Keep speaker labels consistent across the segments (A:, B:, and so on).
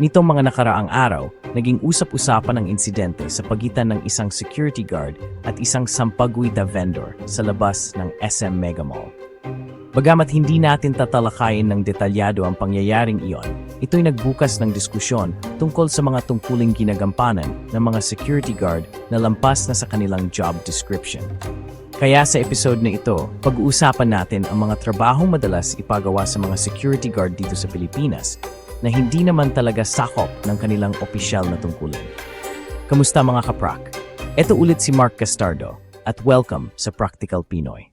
A: Nitong mga nakaraang araw, naging usap-usapan ang insidente sa pagitan ng isang security guard at isang sampagwida vendor sa labas ng SM Mega Mall. Bagamat hindi natin tatalakayin ng detalyado ang pangyayaring iyon, ito'y nagbukas ng diskusyon tungkol sa mga tungkuling ginagampanan ng mga security guard na lampas na sa kanilang job description. Kaya sa episode na ito, pag-uusapan natin ang mga trabahong madalas ipagawa sa mga security guard dito sa Pilipinas na hindi naman talaga sakop ng kanilang opisyal na tungkulin. Kamusta mga kaprak? Ito ulit si Mark Castardo at welcome sa Practical Pinoy.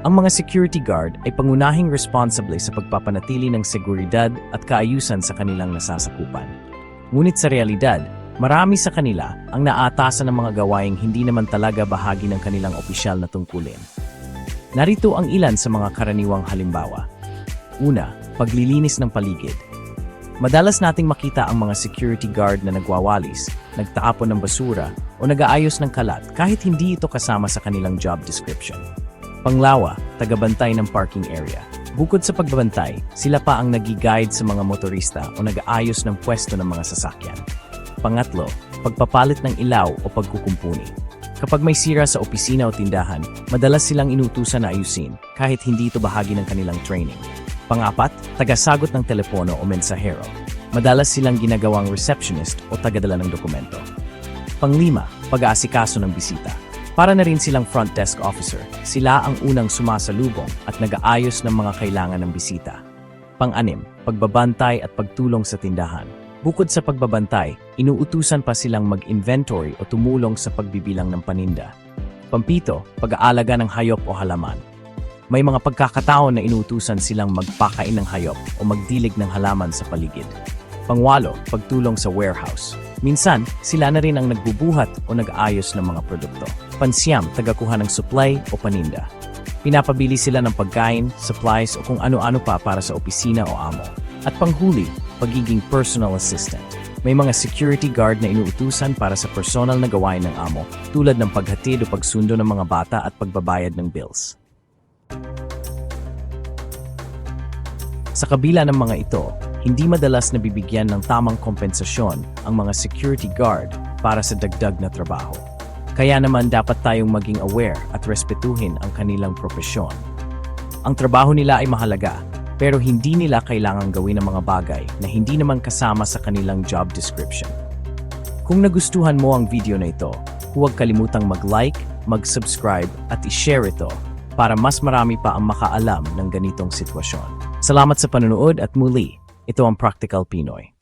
A: Ang mga security guard ay pangunahing responsable sa pagpapanatili ng seguridad at kaayusan sa kanilang nasasakupan. Ngunit sa realidad, marami sa kanila ang naatasan ng mga gawaing hindi naman talaga bahagi ng kanilang opisyal na tungkulin. Narito ang ilan sa mga karaniwang halimbawa. Una, paglilinis ng paligid. Madalas nating makita ang mga security guard na nagwawalis, nagtaapon ng basura, o nag-aayos ng kalat kahit hindi ito kasama sa kanilang job description. Panglawa, tagabantay ng parking area. Bukod sa pagbabantay, sila pa ang nagiguide sa mga motorista o nag-aayos ng pwesto ng mga sasakyan. Pangatlo, pagpapalit ng ilaw o pagkukumpuni. Kapag may sira sa opisina o tindahan, madalas silang inutusan na ayusin kahit hindi ito bahagi ng kanilang training. Pangapat, tagasagot ng telepono o mensahero. Madalas silang ginagawang receptionist o tagadala ng dokumento. Panglima, pag-aasikaso ng bisita. Para na rin silang front desk officer, sila ang unang sumasalubong at nag-aayos ng mga kailangan ng bisita. Pang-anim, pagbabantay at pagtulong sa tindahan. Bukod sa pagbabantay, inuutusan pa silang mag-inventory o tumulong sa pagbibilang ng paninda. Pampito, pag-aalaga ng hayop o halaman. May mga pagkakataon na inuutusan silang magpakain ng hayop o magdilig ng halaman sa paligid. Pangwalo, pagtulong sa warehouse. Minsan, sila na rin ang nagbubuhat o nag-aayos ng mga produkto. Pansyam, tagakuha ng supply o paninda. Pinapabili sila ng pagkain, supplies o kung ano-ano pa para sa opisina o amo. At panghuli, pagiging personal assistant. May mga security guard na inuutusan para sa personal na gawain ng amo tulad ng paghatid o pagsundo ng mga bata at pagbabayad ng bills. Sa kabila ng mga ito, hindi madalas nabibigyan ng tamang kompensasyon ang mga security guard para sa dagdag na trabaho. Kaya naman dapat tayong maging aware at respetuhin ang kanilang propesyon. Ang trabaho nila ay mahalaga, pero hindi nila kailangang gawin ang mga bagay na hindi naman kasama sa kanilang job description. Kung nagustuhan mo ang video na ito, huwag kalimutang mag-like, mag-subscribe at i-share ito para mas marami pa ang makaalam ng ganitong sitwasyon. Salamat sa panonood at muli, ito ang Practical Pinoy.